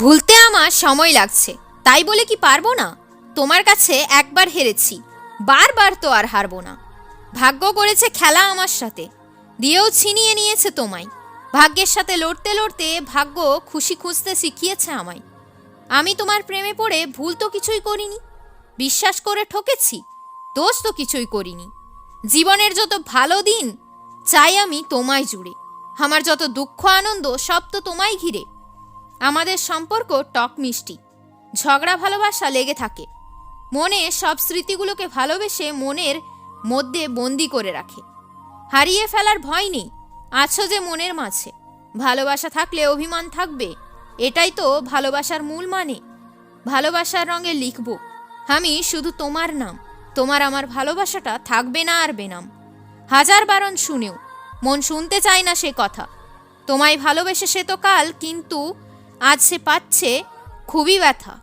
ভুলতে আমার সময় লাগছে, তাই বলে কি পারব না? তোমার কাছে একবার হেরেছি, বারবার তো আর হারবো না। ভাগ্য করেছে খেলা আমার সাথে, দিয়েও ছিনিয়ে নিয়েছে তোমায়। ভাগ্যের সাথে লড়তে লড়তে ভাগ্য খুশি খুঁজতে শিখিয়েছে আমায়। আমি তোমার প্রেমে পড়ে ভুল তো কিছুই করিনি, বিশ্বাস করে ঠকেছি, দোষ তো কিছুই করিনি। জীবনের যত ভালো দিন, চাই আমি তোমায় জুড়ে। আমার যত দুঃখ আনন্দ সব তো তোমায় ঘিরে। আমাদের সম্পর্ক টক মিষ্টি। ঝগড়া ভালোবাসা লেগে থাকে। মনে সব স্মৃতিগুলোকে ভালোবেসে মনের মধ্যে বন্দি করে রাখে। হারিয়ে ফেলার ভয় নেই, আছো যে মনের মাঝে। ভালোবাসা থাকলে অভিমান থাকবে, এটাই তো ভালোবাসার মূল মানে। ভালোবাসার রঙে লিখব, আমি শুধু তোমার নাম, তোমার আমার ভালোবাসাটা থাকবে না আর বেনাম। হাজার বারণ শুনেও, মন শুনতে চায় না সে কথা। তোমায় ভালোবেসে সে তো কাল, কিন্তু আজ সে পাচ্ছে খুবই ব্যথা।